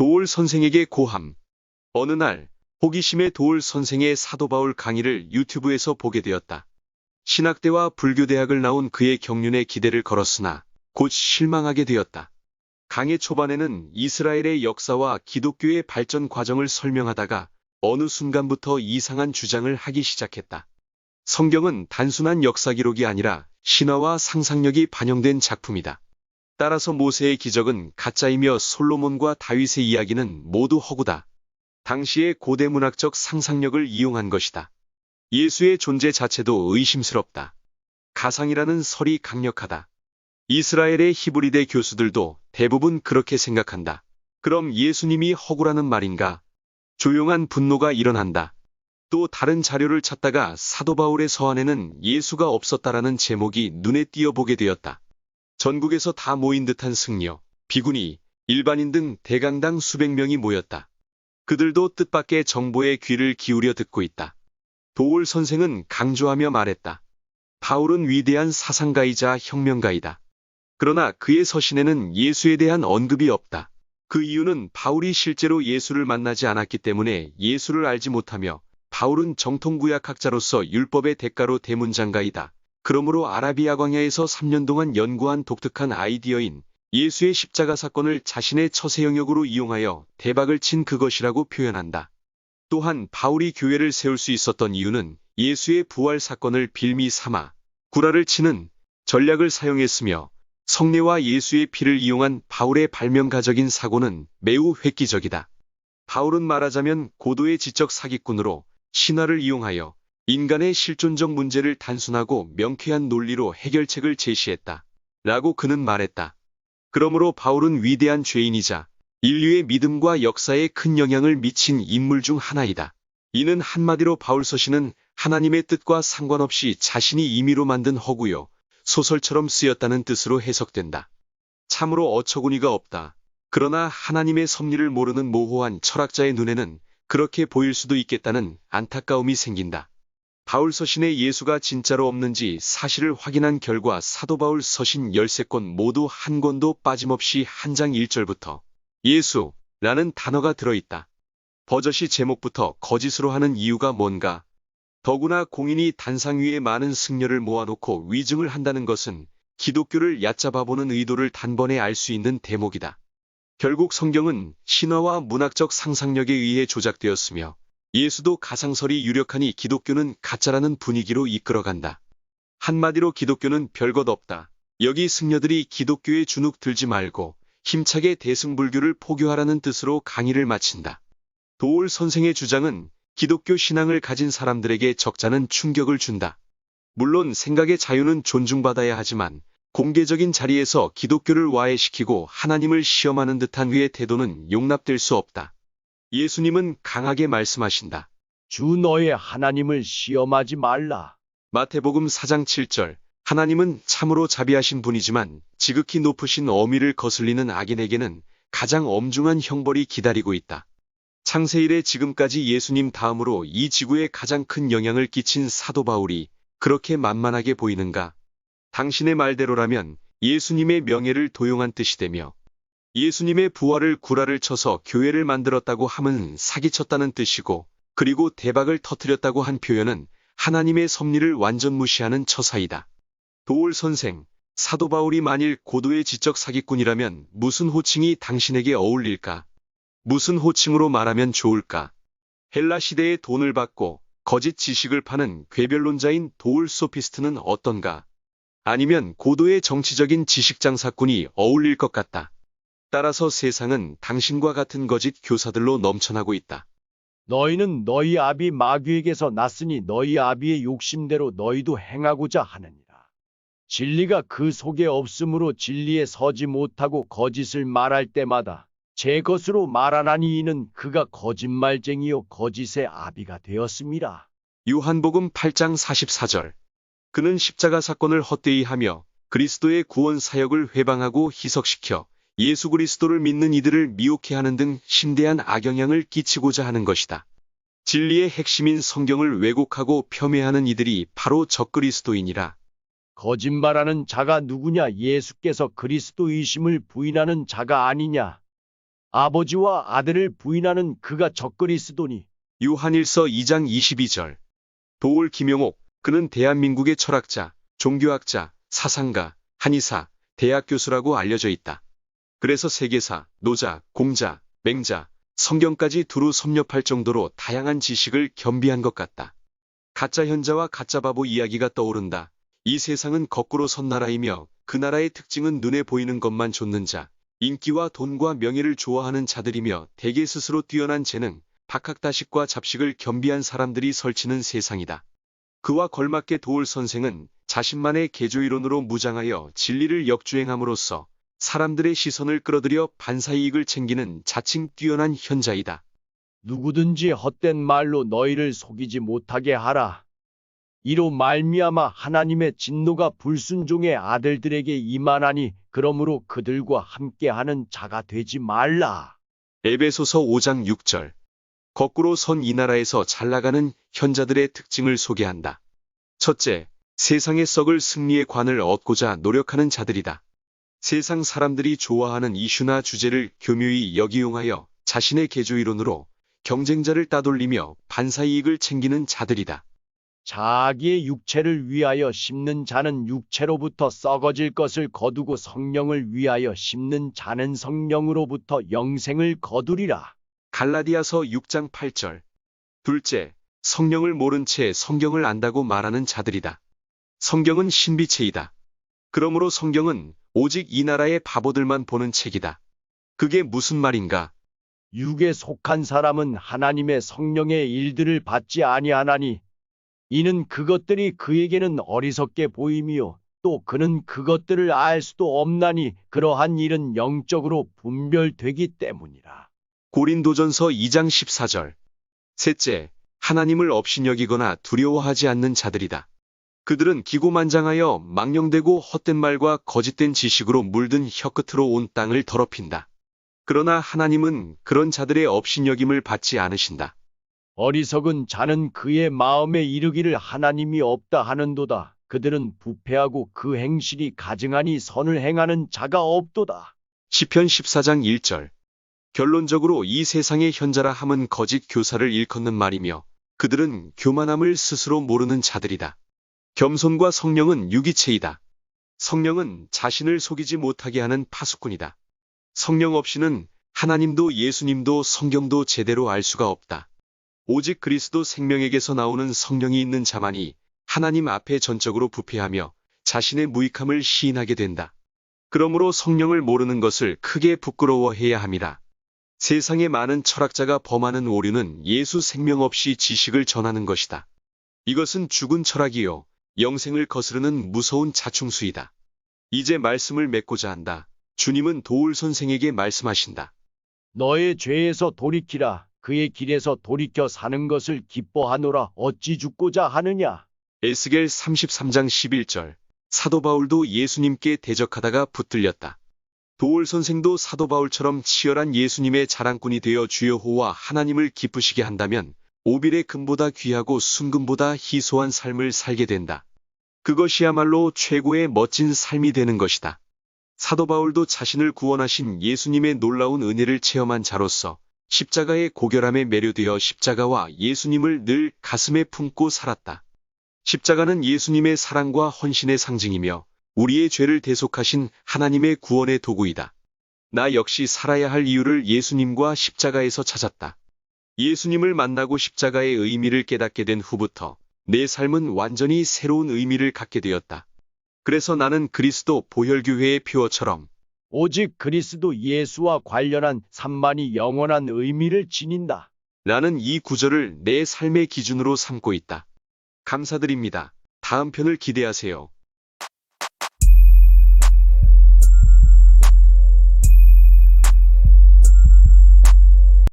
도올 선생에게 고함. 어느 날 호기심에 도올 선생의 사도 바울 강의를 유튜브에서 보게 되었다. 신학대와 불교대학을 나온 그의 경륜에 기대를 걸었으나 곧 실망하게 되었다. 강의 초반에는 이스라엘의 역사와 기독교의 발전 과정을 설명하다가 어느 순간부터 이상한 주장을 하기 시작했다. 성경은 단순한 역사 기록이 아니라 신화와 상상력이 반영된 작품이다. 따라서 모세의 기적은 가짜이며 솔로몬과 다윗의 이야기는 모두 허구다. 당시의 고대 문학적 상상력을 이용한 것이다. 예수의 존재 자체도 의심스럽다. 가상이라는 설이 강력하다. 이스라엘의 히브리대 교수들도 대부분 그렇게 생각한다. 그럼 예수님이 허구라는 말인가? 조용한 분노가 일어난다. 또 다른 자료를 찾다가 사도 바울의 서한에는 예수가 없었다라는 제목이 눈에 띄어보게 되었다. 전국에서 다 모인 듯한 승려, 비구니, 일반인 등 대강당 수백 명이 모였다. 그들도 뜻밖의 정보에 귀를 기울여 듣고 있다. 도울 선생은 강조하며 말했다. 바울은 위대한 사상가이자 혁명가이다. 그러나 그의 서신에는 예수에 대한 언급이 없다. 그 이유는 바울이 실제로 예수를 만나지 않았기 때문에 예수를 알지 못하며 바울은 정통구약학자로서 율법의 대가로 대문장가이다. 그러므로 아라비아 광야에서 3년 동안 연구한 독특한 아이디어인 예수의 십자가 사건을 자신의 처세 영역으로 이용하여 대박을 친 그것이라고 표현한다. 또한 바울이 교회를 세울 수 있었던 이유는 예수의 부활 사건을 빌미 삼아 구라를 치는 전략을 사용했으며 성례와 예수의 피를 이용한 바울의 발명가적인 사고는 매우 획기적이다. 바울은 말하자면 고도의 지적 사기꾼으로 신화를 이용하여 인간의 실존적 문제를 단순하고 명쾌한 논리로 해결책을 제시했다. 라고 그는 말했다. 그러므로 바울은 위대한 죄인이자 인류의 믿음과 역사에 큰 영향을 미친 인물 중 하나이다. 이는 한마디로 바울 서신은 하나님의 뜻과 상관없이 자신이 임의로 만든 허구요, 소설처럼 쓰였다는 뜻으로 해석된다. 참으로 어처구니가 없다. 그러나 하나님의 섭리를 모르는 모호한 철학자의 눈에는 그렇게 보일 수도 있겠다는 안타까움이 생긴다. 바울 서신에 예수가 진짜로 없는지 사실을 확인한 결과 사도 바울 서신 13권 모두 한 권도 빠짐없이 한 장 1절부터 예수라는 단어가 들어있다. 버젓이 제목부터 거짓으로 하는 이유가 뭔가? 더구나 공인이 단상 위에 많은 승려를 모아놓고 위증을 한다는 것은 기독교를 얕잡아보는 의도를 단번에 알 수 있는 대목이다. 결국 성경은 신화와 문학적 상상력에 의해 조작되었으며 예수도 가상설이 유력하니 기독교는 가짜라는 분위기로 이끌어간다. 한마디로 기독교는 별것 없다. 여기 승려들이 기독교에 주눅 들지 말고 힘차게 대승불교를 포교하라는 뜻으로 강의를 마친다. 도올 선생의 주장은 기독교 신앙을 가진 사람들에게 적잖은 충격을 준다. 물론 생각의 자유는 존중받아야 하지만 공개적인 자리에서 기독교를 와해시키고 하나님을 시험하는 듯한 그의 태도는 용납될 수 없다. 예수님은 강하게 말씀하신다. 주 너의 하나님을 시험하지 말라. 마태복음 4장 7절 하나님은 참으로 자비하신 분이지만 지극히 높으신 어미를 거슬리는 악인에게는 가장 엄중한 형벌이 기다리고 있다. 창세 이래 지금까지 예수님 다음으로 이 지구에 가장 큰 영향을 끼친 사도 바울이 그렇게 만만하게 보이는가? 당신의 말대로라면 예수님의 명예를 도용한 뜻이 되며 예수님의 부활을 구라를 쳐서 교회를 만들었다고 함은 사기쳤다는 뜻이고 그리고 대박을 터뜨렸다고 한 표현은 하나님의 섭리를 완전 무시하는 처사이다. 도올 선생, 사도 바울이 만일 고도의 지적 사기꾼이라면 무슨 호칭이 당신에게 어울릴까? 무슨 호칭으로 말하면 좋을까? 헬라 시대에 돈을 받고 거짓 지식을 파는 괴별론자인 도울 소피스트는 어떤가? 아니면 고도의 정치적인 지식 장사꾼이 어울릴 것 같다. 따라서 세상은 당신과 같은 거짓 교사들로 넘쳐나고 있다. 너희는 너희 아비 마귀에게서 났으니 너희 아비의 욕심대로 너희도 행하고자 하느니라. 진리가 그 속에 없으므로 진리에 서지 못하고 거짓을 말할 때마다 제 것으로 말하나니 이는 그가 거짓말쟁이요 거짓의 아비가 되었습니다. 요한복음 8장 44절. 그는 십자가 사건을 헛되이 하며 그리스도의 구원 사역을 회방하고 희석시켜 예수 그리스도를 믿는 이들을 미혹해 하는 등 심대한 악영향을 끼치고자 하는 것이다. 진리의 핵심인 성경을 왜곡하고 폄훼하는 이들이 바로 적그리스도인이라. 거짓말하는 자가 누구냐 예수께서 그리스도이심을 부인하는 자가 아니냐. 아버지와 아들을 부인하는 그가 적그리스도니 유한일서 2장 22절. 도올 김용옥, 그는 대한민국의 철학자, 종교학자, 사상가, 한의사, 대학 교수라고 알려져 있다. 그래서 세계사, 노자, 공자, 맹자, 성경까지 두루 섭렵할 정도로 다양한 지식을 겸비한 것 같다. 가짜 현자와 가짜 바보 이야기가 떠오른다. 이 세상은 거꾸로 선 나라이며 그 나라의 특징은 눈에 보이는 것만 좇는 자, 인기와 돈과 명예를 좋아하는 자들이며 대개 스스로 뛰어난 재능, 박학다식과 잡식을 겸비한 사람들이 설치는 세상이다. 그와 걸맞게 도울 선생은 자신만의 개조이론으로 무장하여 진리를 역주행함으로써 사람들의 시선을 끌어들여 반사이익을 챙기는 자칭 뛰어난 현자이다. 누구든지 헛된 말로 너희를 속이지 못하게 하라. 이로 말미암아 하나님의 진노가 불순종의 아들들에게 임하나니 그러므로 그들과 함께하는 자가 되지 말라. 에베소서 5장 6절. 거꾸로 선 이 나라에서 잘 나가는 현자들의 특징을 소개한다. 첫째, 세상의 썩을 승리의 관을 얻고자 노력하는 자들이다. 세상 사람들이 좋아하는 이슈나 주제를 교묘히 역이용하여 자신의 개조이론으로 경쟁자를 따돌리며 반사이익을 챙기는 자들이다. 자기의 육체를 위하여 심는 자는 육체로부터 썩어질 것을 거두고 성령을 위하여 심는 자는 성령으로부터 영생을 거두리라. 갈라디아서 6장 8절. 둘째, 성령을 모른 채 성경을 안다고 말하는 자들이다. 성경은 신비체이다. 그러므로 성경은 오직 이 나라의 바보들만 보는 책이다. 그게 무슨 말인가? 육에 속한 사람은 하나님의 성령의 일들을 받지 아니하나니 이는 그것들이 그에게는 어리석게 보임이요 또 그는 그것들을 알 수도 없나니 그러한 일은 영적으로 분별되기 때문이라. 고린도전서 2장 14절. 셋째, 하나님을 업신여기거나 두려워하지 않는 자들이다. 그들은 기고만장하여 망령되고 헛된 말과 거짓된 지식으로 물든 혀끝으로 온 땅을 더럽힌다. 그러나 하나님은 그런 자들의 업신여김을 받지 않으신다. 어리석은 자는 그의 마음에 이르기를 하나님이 없다 하는도다. 그들은 부패하고 그 행실이 가증하니 선을 행하는 자가 없도다. 시편 14장 1절. 결론적으로 이 세상의 현자라 함은 거짓 교사를 일컫는 말이며 그들은 교만함을 스스로 모르는 자들이다. 겸손과 성령은 유기체이다. 성령은 자신을 속이지 못하게 하는 파수꾼이다. 성령 없이는 하나님도 예수님도 성경도 제대로 알 수가 없다. 오직 그리스도 생명에게서 나오는 성령이 있는 자만이 하나님 앞에 전적으로 부패하며 자신의 무익함을 시인하게 된다. 그러므로 성령을 모르는 것을 크게 부끄러워해야 합니다. 세상의 많은 철학자가 범하는 오류는 예수 생명 없이 지식을 전하는 것이다. 이것은 죽은 철학이요. 영생을 거스르는 무서운 자충수이다. 이제 말씀을 맺고자 한다. 주님은 도울 선생에게 말씀하신다. 너의 죄에서 돌이키라. 그의 길에서 돌이켜 사는 것을 기뻐하노라. 어찌 죽고자 하느냐? 에스겔 33장 11절. 사도 바울도 예수님께 대적하다가 붙들렸다. 도울 선생도 사도 바울처럼 치열한 예수님의 자랑꾼이 되어 주여호와 하나님을 기쁘시게 한다면 오빌의 금보다 귀하고 순금보다 희소한 삶을 살게 된다. 그것이야말로 최고의 멋진 삶이 되는 것이다. 사도 바울도 자신을 구원하신 예수님의 놀라운 은혜를 체험한 자로서 십자가의 고결함에 매료되어 십자가와 예수님을 늘 가슴에 품고 살았다. 십자가는 예수님의 사랑과 헌신의 상징이며 우리의 죄를 대속하신 하나님의 구원의 도구이다. 나 역시 살아야 할 이유를 예수님과 십자가에서 찾았다. 예수님을 만나고 십자가의 의미를 깨닫게 된 후부터 내 삶은 완전히 새로운 의미를 갖게 되었다. 그래서 나는 그리스도 보혈교회의 표어처럼 오직 그리스도 예수와 관련한 삶만이 영원한 의미를 지닌다. 나는 이 구절을 내 삶의 기준으로 삼고 있다. 감사드립니다. 다음 편을 기대하세요.